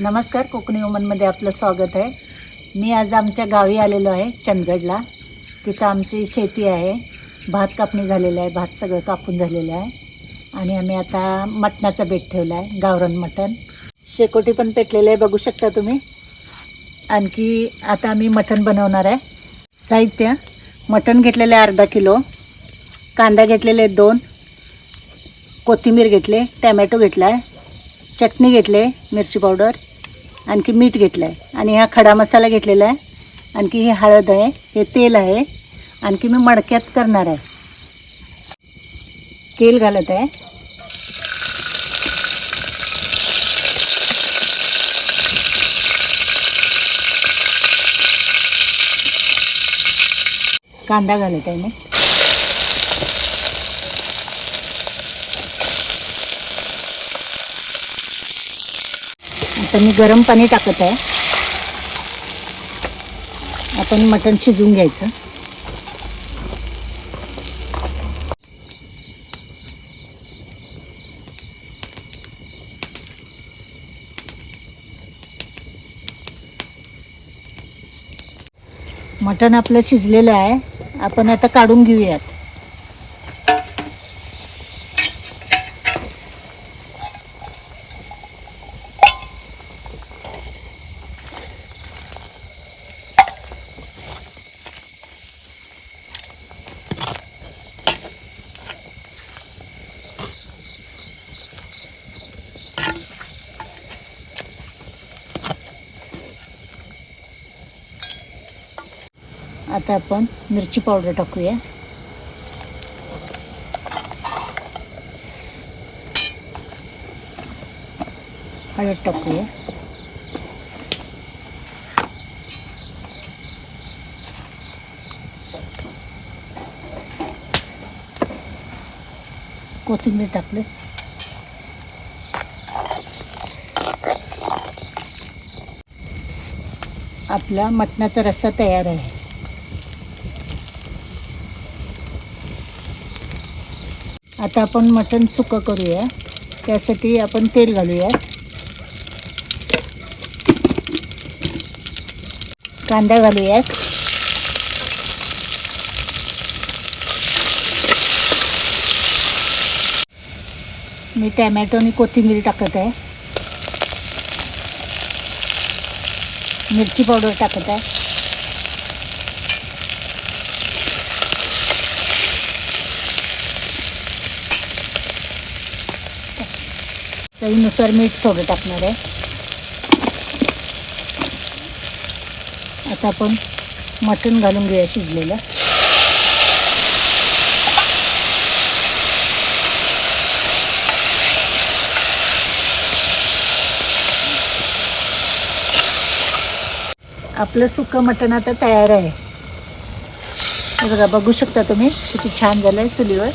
नमस्कार कोकणी वुमनमध्ये आपलं स्वागत आहे. मी आज आमच्या गावी आलेलो आहे चंदगडला. तिथं आमची शेती आहे. भात कापणी झालेलं आहे भात सगळं कापून झालेलं आहे. आणि आम्ही आता मटणाचा बेट ठेवला आहे गावरण मटण. शेकोटी पण पेटलेलं आहे बघू शकता तुम्ही. आणखी आता आम्ही मटण बनवणार आहे. साहित्य मटण घेतलेलं आहे अर्धा किलो. कांदा घेतलेले आहे दोन. कोथिंबीर घेतले टॅमॅटो घेतला आहे. चटणी घेतले मिरची पावडर. आणखी मीठ घेतलं आहे आणि हा खडा मसाला घेतलेला आहे. आणखी ही हळद आहे हे तेल आहे. आणखी मी मडक्यात करणार आहे. तेल घालत आहे. कांदा घालत आहे मी. आता मी गरम पाणी टाकत आहे. आपण मटण शिजवून घ्यायचं. मटण आपलं शिजलेलं आहे. आपण आता काढून घेऊयात. आता आपण मिरची पावडर टाकूया. हळद टाकूया. कोथिंबीर टाकले. आपला मटणाचा रस्सा तयार आहे. आता आपण मटण सुकं करूया. त्यासाठी आपण तेल घालूया कांदा घालूयात. मी टॅमॅटो आणि कोथिंबीर टाकत आहे. मिरची पावडर टाकत आहे. चवीनुसार मीठ थोडं टाकणार आहे. आता आपण मटण घालून घेऊया शिजलेलं. आपलं सुकं मटण आता तयार आहे. हे बघा बघू शकता तुम्ही किती छान झालं आहे चुलीवर.